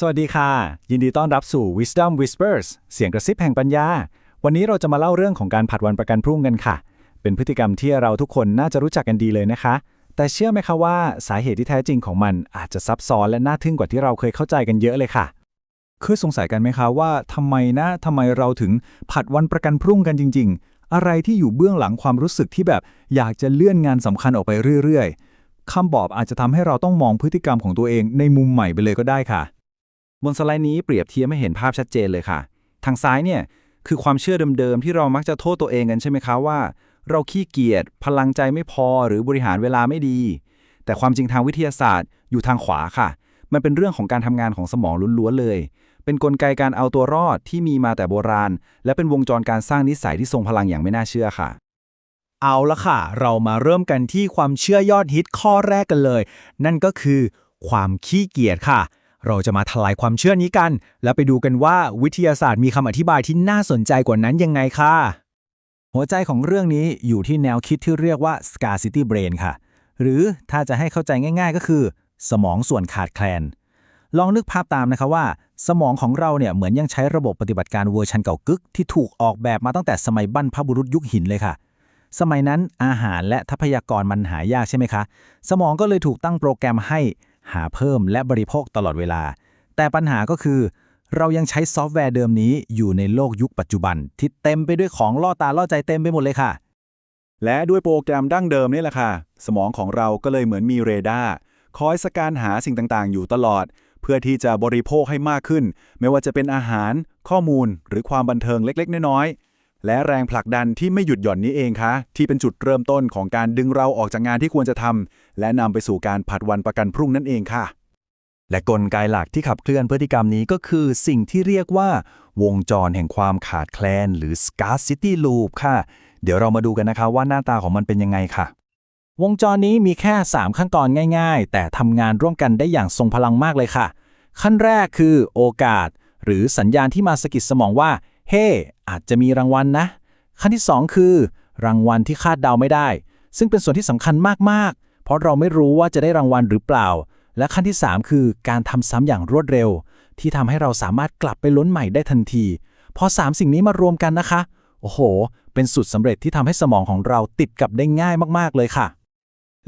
สวัสดีค่ะ ยินดีต้อนรับสู่ Wisdom Whispers เสียงกระซิบแห่งปัญญา วันนี้เราจะมาเล่าเรื่องของการผัดวันประกันพรุ่งกันค่ะ เป็นพฤติกรรมที่เราทุกคนน่าจะรู้จักกันดีเลยนะคะ แต่เชื่อไหมคะว่าสาเหตุที่แท้จริงของมันอาจจะซับซ้อนและน่าทึ่งกว่าที่เราเคยเข้าใจกันเยอะเลยค่ะเคยสงสัยกันไหมคะว่าทำไมนะทำไมเราถึงผัดวันประกันพรุ่งกันจริง ๆ อะไรที่อยู่เบื้องหลังความรู้สึกที่แบบอยากจะเลื่อนงานสำคัญออกไปเรื่อย ๆคำบอกอาจจะทำให้เราต้องมองพฤติกรรมของตัวเองในมุมใหม่ไปเลยก็ได้ค่ะ บนสไลด์นี้เปรียบเทียบให้เห็นภาพชัดเจนเลยค่ะ ทางซ้ายเนี่ยคือความเชื่อเดิมๆ ที่เรามักจะโทษตัวเองกันใช่ไหมคะว่า เราขี้เกียจพลังใจไม่พอหรือบริหารเวลาไม่ดี แต่ความจริงทางวิทยาศาสตร์อยู่ทางขวาค่ะ มันเป็นเรื่องของการทำงานของสมองล้วนๆเลย เป็นกลไกการเอาตัวรอดที่มีมาแต่โบราณ และเป็นวงจรการสร้างนิสัยที่ทรงพลังอย่างไม่น่าเชื่อค่ะเอาละค่ะ เรามาเริ่มกันที่ความเชื่อยอดฮิตข้อแรกกันเลย นั่นก็คือ ความขี้เกียจค่ะ เราจะมาทลายความเชื่อนี้กัน แล้วไปดูกันว่าวิทยาศาสตร์มีคำอธิบายที่น่าสนใจกว่านั้นยังไงค่ะ หัวใจของเรื่องนี้อยู่ที่แนวคิดที่เรียกว่า scarcity brain ค่ะ หรือถ้าจะให้เข้าใจง่าย ๆ ก็คือ สมองส่วนขาดแคลน ลองนึกภาพตามนะคะว่า สมองของเราเนี่ยเหมือนยังใช้ระบบปฏิบัติการเวอร์ชันเก่ากึก ที่ถูกออกแบบมาตั้งแต่สมัยบรรพบุรุษยุคหินเลยค่ะสมัยนั้นอาหารและทรัพยากรมันหายากใช่ไหมคะ สมองก็เลยถูกตั้งโปรแกรมให้ หาเพิ่มและบริโภคตลอดเวลา แต่ปัญหาก็คือ เรายังใช้ซอฟต์แวร์เดิมนี้อยู่ในโลกยุคปัจจุบัน ที่เต็มไปด้วยของล่อตาล่อใจเต็มไปหมดเลยค่ะ และด้วยโปรแกรมดั้งเดิมนี่แหละค่ะ สมองของเราก็เลยเหมือนมีเรดาร์คอยสแกนหาสิ่งต่างๆ อยู่ตลอด เพื่อที่จะบริโภคให้มากขึ้น ไม่ว่าจะเป็นอาหาร ข้อมูล หรือความบันเทิงเล็ก ๆ น้อยๆ และแรงผลักดันที่ไม่หยุดหย่อนนี้เองคะ ที่เป็นจุดเริ่มต้นของการดึงเราออกจากงานที่ควรจะทำและนำไปสู่การผัดวันประกันพรุ่งนั่นเองค่ะ และกลไกหลักที่ขับเคลื่อนพฤติกรรมนี้ก็คือสิ่งที่เรียกว่า วงจรแห่งความขาดแคลน หรือ scarcity loop ค่ะ เดี๋ยวเรามาดูกันนะคะว่าหน้าตาของมันเป็นยังไงค่ะ วงจรนี้มีแค่ 3 ขั้นตอนง่าย ๆ แต่ทำงานร่วมกันได้อย่างทรงพลังมากเลยค่ะ ขั้นแรกคือโอกาส หรือสัญญาณที่มาสกิดสมองว่า เฮ้อาจจะมีรางวัลนะ ขั้นที่ 2 คือ รางวัลที่คาดเดาไม่ได้ ซึ่งเป็นส่วนที่สำคัญมากๆ เพราะเราไม่รู้ว่าจะได้รางวัลหรือเปล่า และขั้นที่ 3 คือการทำซ้ำอย่างรวดเร็ว ที่ทำให้เราสามารถกลับไปล้นใหม่ได้ทันที พอ 3 สิ่งนี้มารวมกันนะคะ โอ้โห เป็นสุดสำเร็จที่ทำให้สมองของเราติดกับได้ง่ายมากๆเลยค่ะ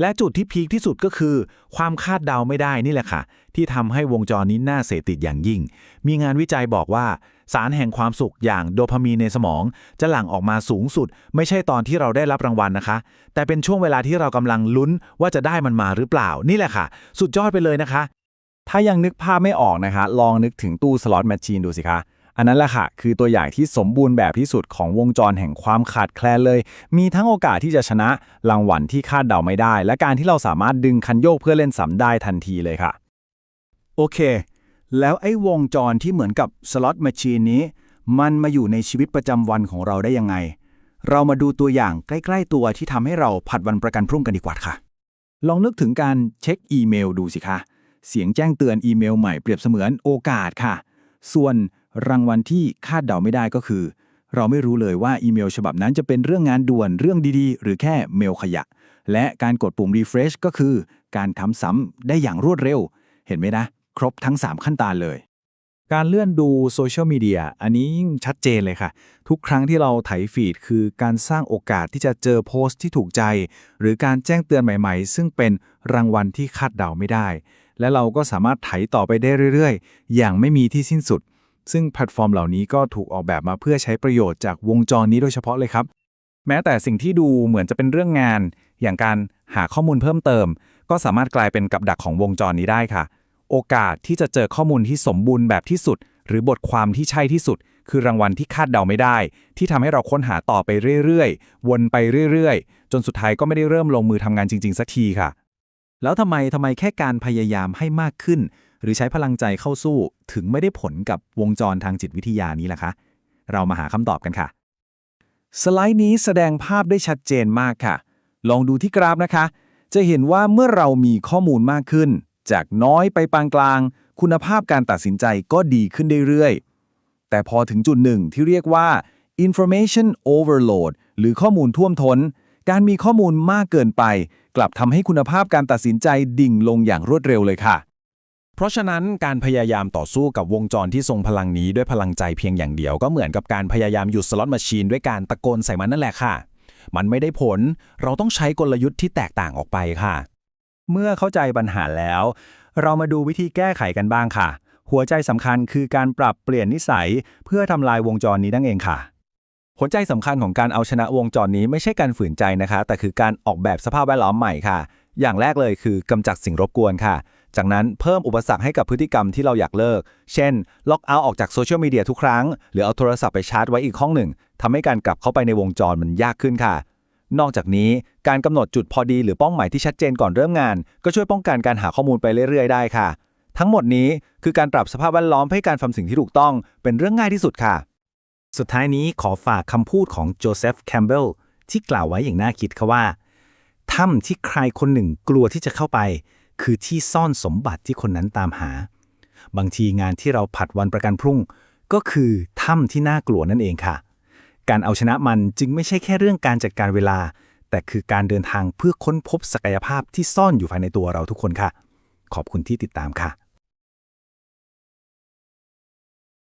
และจุดที่พีคที่สุดก็คือ ความคาดเดาไม่ได้นี่แหละค่ะ ที่ทำให้วงจรนี้น่าเสพติดอย่างยิ่ง มีงานวิจัยบอกว่า สารแห่งความสุขอย่างโดพามีนในสมอง จะหลั่งออกมาสูงสุด ไม่ใช่ตอนที่เราได้รับรางวัลนะคะ แต่เป็นช่วงเวลาที่เรากำลังลุ้นว่าจะได้มันมาหรือเปล่า นี่แหละค่ะ สุดยอดไปเลยนะคะ ถ้ายังนึกภาพไม่ออกนะคะ ลองนึกถึงตู้สล็อตแมชชีนดูสิคะ อันนั้นแหละค่ะ คือตัวอย่างที่สมบูรณ์แบบที่สุดของวงจรแห่งความขาดแคลนเลย มีทั้งโอกาสที่จะชนะรางวัลที่คาดเดาไม่ได้ และการที่เราสามารถดึงคันโยกเพื่อเล่นสำได้ทันทีเลยค่ะ โอเค แล้วไอ้วงจรที่เหมือนกับสล็อตแมชชีนนี้ มันมาอยู่ในชีวิตประจำวันของเราได้ยังไง เรามาดูตัวอย่างใกล้ ๆ ตัวที่ทำให้เราผัดวันประกันพรุ่งกันดีกว่าค่ะ ลองนึกถึงการเช็คอีเมลดูสิคะเสียงแจ้งเตือนอีเมลใหม่เปรียบเสมือนโอกาสค่ะ ส่วน รางวัลที่คาดเดาไม่ได้ก็คือ เราไม่รู้เลยว่าอีเมลฉบับนั้นจะเป็นเรื่องงานด่วนเรื่องดีๆ หรือแค่เมลขยะ และการกดปุ่ม refresh ก็คือ การทำซ้ำได้อย่างรวดเร็ว เห็นไหมนะ ครบทั้ง 3 ขั้นตอนเลย การเลื่อนดูโซเชียลมีเดียอันนี้ชัดเจนเลยค่ะ ทุกครั้งที่เราไถฟีดคือการสร้างโอกาสที่จะเจอโพสต์ที่ถูกใจ หรือการแจ้งเตือนใหม่ๆ ซึ่งเป็นรางวัลที่คาดเดาไม่ได้ และเราก็สามารถไถต่อไปได้เรื่อยๆ อย่างไม่มีที่สิ้นสุด ซึ่งแพลตฟอร์มเหล่านี้ก็ถูกออกแบบมาเพื่อใช้ประโยชน์จากวงจรนี้โดยเฉพาะเลยครับ แม้แต่สิ่งที่ดูเหมือนจะเป็นเรื่องงาน อย่างการหาข้อมูลเพิ่มเติม ก็สามารถกลายเป็นกับดักของวงจรนี้ได้ค่ะ โอกาสที่จะเจอข้อมูลที่สมบูรณ์แบบที่สุด หรือบทความที่ใช่ที่สุด คือรางวัลที่คาดเดาไม่ได้ ที่ทำให้เราค้นหาต่อไปเรื่อยๆ วนไปเรื่อยๆ จนสุดท้ายก็ไม่ได้เริ่มลงมือทำงานจริง ๆสักทีค่ะ แล้วทำไมทำไมแค่การพยายามให้มากขึ้น หรือใช้พลังใจเข้าสู้ถึงไม่ได้ผลกับวงจรทางจิตวิทยานี้ล่ะคะ เรามาหาคำตอบกันค่ะ สไลด์นี้แสดงภาพได้ชัดเจนมากค่ะ ลองดูที่กราฟนะคะ จะเห็นว่าเมื่อเรามีข้อมูลมากขึ้น จากน้อยไปปานกลาง คุณภาพการตัดสินใจก็ดีขึ้นเรื่อยๆ แต่พอถึงจุดหนึ่งที่เรียกว่า information overload หรือข้อมูลท่วมท้น การมีข้อมูลมากเกินไป กลับทำให้คุณภาพการตัดสินใจดิ่งลงอย่างรวดเร็วเลยค่ะ เพราะฉะนั้นการพยายามต่อสู้กับวงจรที่ทรงพลังนี้ด้วยพลังใจเพียงอย่างเดียวก็เหมือนกับการพยายามหยุดสล็อตมชชีนด้วยการตะโกนใส่มันนั่นแหละค่ะ มันไม่ได้ผล เราต้องใช้กลยุทธ์ที่แตกต่างออกไปค่ะ เมื่อเข้าใจปัญหาแล้ว เรามาดูวิธีแก้ไขกันบ้างค่ะ หัวใจสำคัญคือการปรับเปลี่ยนนิสัย เพื่อทำลายวงจรนี้นั่นเองค่ะหัวใจสำคัญของการเอาชนะวงจรนี้ไม่ใช่การฝืนใจนะคะ แต่คือการออกแบบสภาพแวดล้อมใหม่ค่ะ อย่างแรกเลยคือกำจัดสิ่งรบกวนค่ะ จากนั้นเพิ่มอุปสรรคให้กับพฤติกรรมที่เราอยากเลิก เช่น ล็อกเอาท์ออกจากโซเชียลมีเดียทุกครั้ง หรือเอาโทรศัพท์ไปชาร์จไว้อีกห้องหนึ่งทำให้การกลับเข้าไปในวงจรมันยากขึ้นค่ะ นอกจากนี้การกำหนดจุดพอดีหรือเป้าหมายที่ชัดเจนก่อนเริ่มงาน ก็ช่วยป้องกันการหาข้อมูลไปเรื่อยๆ ได้ค่ะ ทั้งหมดนี้คือการปรับสภาพแวดล้อมให้การทำสิ่งที่ถูกต้องเป็นเรื่องง่ายที่สุดค่ะ สุดท้ายนี้ขอฝากคำพูดของโจเซฟแคมเบลที่กล่าวไว้อย่างน่าคิดค่ะว่าถ้ำที่ใครคนหนึ่งกลัวที่จะเข้าไป คือที่ซ่อนสมบัติที่คนนั้นตามหา บางทีงานที่เราผัดวันประกันพรุ่ง ก็คือถ้ำที่น่ากลัวนั่นเองค่ะ การเอาชนะมันจึงไม่ใช่แค่เรื่องการจัดการเวลา แต่คือการเดินทางเพื่อค้นพบศักยภาพที่ซ่อนอยู่ภายในตัวเราทุกคนค่ะ ขอบคุณที่ติดตามค่ะ